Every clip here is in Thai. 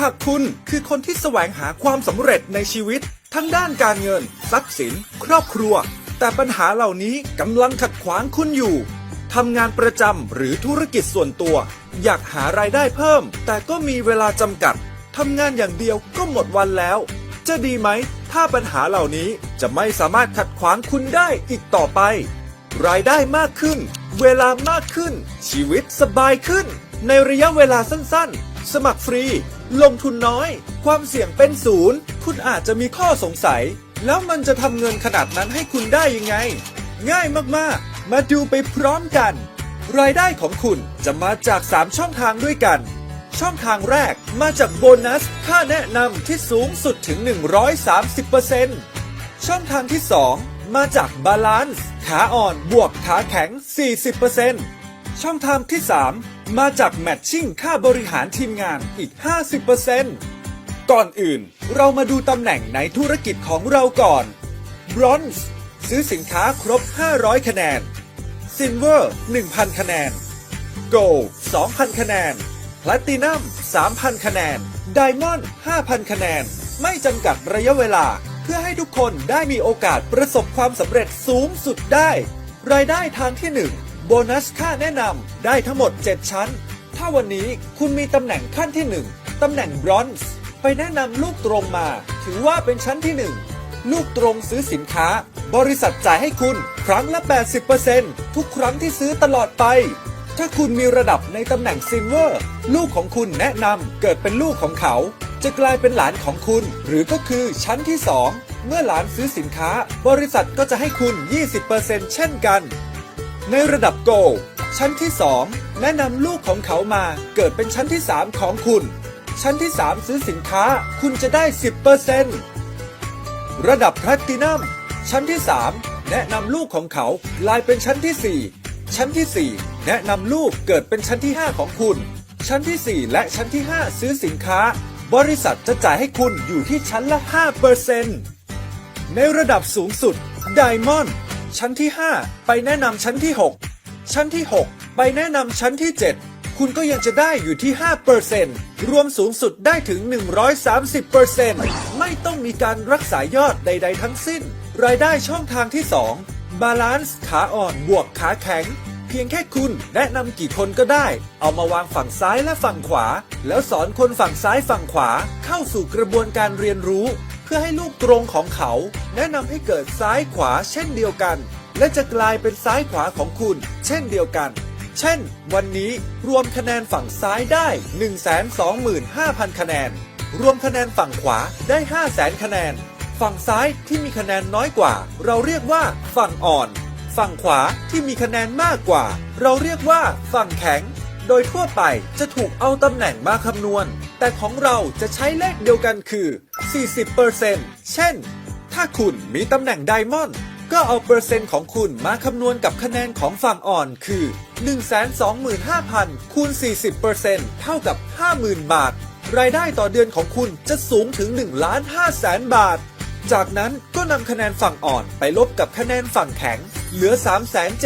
หากคุณคือคนที่แสวงหาความสำเร็จในชีวิต ทั้งด้านการเงิน ทรัพย์สิน ครอบครัว แต่ปัญหาเหล่านี้กำลังขัดขวางคุณอยู่ทำงานประจำหรือธุรกิจส่วนตัว อยากหารายได้เพิ่ม แต่ก็มีเวลาจำกัดทำงานอย่างเดียวก็หมดวันแล้ว จะดีไหม ถ้าปัญหาเหล่านี้จะไม่สามารถขัดขวางคุณได้อีกต่อไป รายได้มากขึ้น เวลามากขึ้น ชีวิตสบายขึ้น ในระยะเวลาสั้นๆ สมัครฟรี ลงทุนน้อย ความเสี่ยงเป็นศูนย์ คุณอาจจะมีข้อสงสัย แล้วมันจะทำเงินขนาดนั้นให้คุณได้ยังไง ง่ายมากๆ มาดูไปพร้อมกัน รายได้ของคุณจะมาจาก 3 ช่องทางด้วยกัน ช่องทางแรกมาจากโบนัส ค่าแนะนำที่สูงสุดถึง 130%ช่องทางที่ 2 มาจากบาลานซ์ขาอ่อนบวกขาแข็ง 40% ช่องทางที่ 3 มาจากแมทชิ่งค่าบริหารทีมงานอีก 50%ก่อนอื่นเรามาดูตำแหน่งในธุรกิจของเราก่อน Bronze ซื้อสินค้าครบ 500 คะแนน Silver 1,000 คะแนน Gold 2,000 คะแนน Platinum 3,000 คะแนน Diamond 5,000 คะแนน ไม่จำกัดระยะเวลา เพื่อให้ทุกคนได้มีโอกาสประสบความสำเร็จสูงสุดได้ รายได้ทางที่ 1 โบนัสค่าแนะนำได้ทั้งหมด 7 ชั้น ถ้าวันนี้คุณมีตำแหน่งขั้นที่ 1ตำแหน่งบรอนซ์ไปแนะนำลูกตรงมา ถือว่าเป็นชั้นที่ 1 ลูกตรงซื้อสินค้า บริษัทจ่ายให้คุณครั้งละ 80%ทุกครั้งที่ซื้อตลอดไป ถ้าคุณมีระดับในตำแหน่งซิลเวอร์ ลูกของคุณแนะนำเกิดเป็นลูกของเขา จะกลายเป็นหลานของคุณ หรือก็คือชั้นที่ 2 เมื่อหลานซื้อสินค้า บริษัทก็จะให้คุณ 20%เช่นกัน ในระดับโกลชั้นที่ 2 แนะนำลูกของเขามาเกิดเป็นชั้นที่ 3 ของคุณ ชั้นที่ 3 ซื้อสินค้าคุณจะได้ 10%ระดับแพลตินัมชั้นที่ 3 แนะนำลูกของเขากลายเป็นชั้นที่ 4 ชั้นที่ 4 แนะนำลูกเกิดเป็นชั้นที่ 5 ของคุณ ชั้นที่ 4 และชั้นที่ 5 ซื้อสินค้า บริษัทจะจ่ายให้คุณอยู่ที่ชั้นละ 5%ในระดับสูงสุด Diamond ชั้นที่ 5 ไปแนะนำชั้นที่ 6 ชั้นที่ 6 ไปแนะนำชั้นที่ 7 คุณก็ยังจะได้อยู่ที่ 5%รวมสูงสุดได้ถึง 130%ไม่ต้องมีการรักษายอดใด ๆ ทั้งสิ้น รายได้ช่องทางที่ 2 บาลานซ์ขาอ่อนบวกขาแข็ง เพียงแค่คุณแนะนำกี่คนก็ได้ เอามาวางฝั่งซ้ายและฝั่งขวา แล้วสอนคนฝั่งซ้ายฝั่งขวา เข้าสู่กระบวนการเรียนรู้ พื่อให้ลูกตรงของเขา แนะนำให้เกิดซ้ายขวาเช่นเดียวกัน และจะกลายเป็นซ้ายขวาของคุณ เช่นเดียวกัน เช่น วันนี้รวมคะแนนฝั่งซ้ายได้ 125,000 คะแนน รวมคะแนนฝั่งขวาได้ 500,000 คะแนน ฝั่งซ้ายที่มีคะแนนน้อยกว่า เราเรียกว่าฝั่งอ่อน ฝั่งขวาที่มีคะแนนมากกว่า เราเรียกว่าฝั่งแข็ง โดยทั่วไปจะถูกเอาตำแหน่งมาคำนวณ แต่ของเราจะใช้เลขเดียวกันคือ 40%เช่น ถ้าคุณมีตำแหน่งไดมอนด์ก็เอาเปอร์เซ็นต์ของคุณมาคำนวณกับคะแนนของฝั่งอ่อนคือ 125,000 คูณ 40%เท่ากับ 50,000 บาท รายได้ต่อเดือนของคุณจะสูงถึง1ล้าน5แสนบาท จากนั้นก็นำคะแนนฝั่งอ่อนไปลบกับคะแนนฝั่งแข็ง เหลือ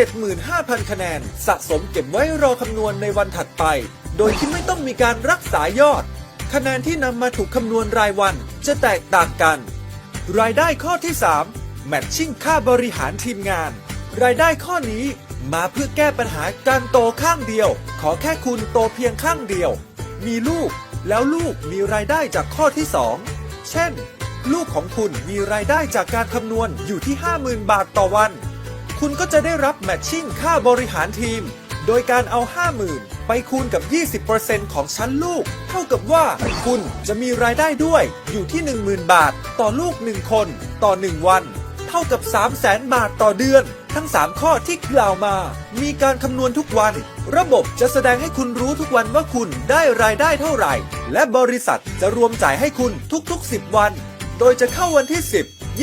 375,000 คะแนน สะสมเก็บไว้รอคำนวณในวันถัดไป โดยที่ไม่ต้องมีการรักษายอด คะแนนที่นำมาถูกคำนวณรายวันจะแตกต่างกัน รายได้ข้อที่3แมทชิ่งค่าบริหารทีมงาน รายได้ข้อนี้มาเพื่อแก้ปัญหาการโตข้างเดียว ขอแค่คุณโตเพียงข้างเดียว มีลูกแล้วลูกมีรายได้จากข้อที่ 2 เช่น ลูกของคุณมีรายได้จากการคำนวณอยู่ที่ 50,000 บาทต่อวัน คุณก็จะได้รับแมทชิ่งค่าบริหารทีม โดยการเอา 50,000 ไปคูณกับ 20%ของชั้นลูก เท่ากับว่าคุณจะมีรายได้ด้วยอยู่ที่ 10,000 บาท ต่อลูก 1 คน ต่อ 1 วัน เท่ากับ 300,000บาทต่อเดือน ทั้ง 3 ข้อที่กล่าวมา มีการคำนวณทุกวัน ระบบจะแสดงให้คุณรู้ทุกวันว่าคุณได้รายได้เท่าไหร่ และบริษัทจะรวมจ่ายให้คุณทุกๆ 10 วัน โดยจะเข้าวันที่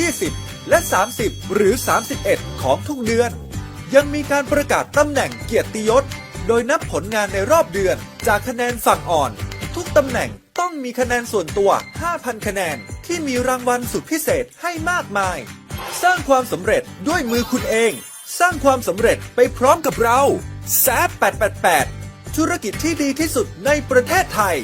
10 20 และ 30 หรือ 31 ของทุกเดือน ยังมีการประกาศตำแหน่งเกียรติยศ โดยนับผลงานในรอบเดือน จากคะแนนฝั่งอ่อน ทุกตำแหน่งต้องมีคะแนนส่วนตัว 5,000 คะแนน ที่มีรางวัลสุดพิเศษให้มากมาย สร้างความสำเร็จด้วยมือคุณเอง สร้างความสำเร็จไปพร้อมกับเราแซ888 ธุรกิจที่ดีที่สุดในประเทศไทย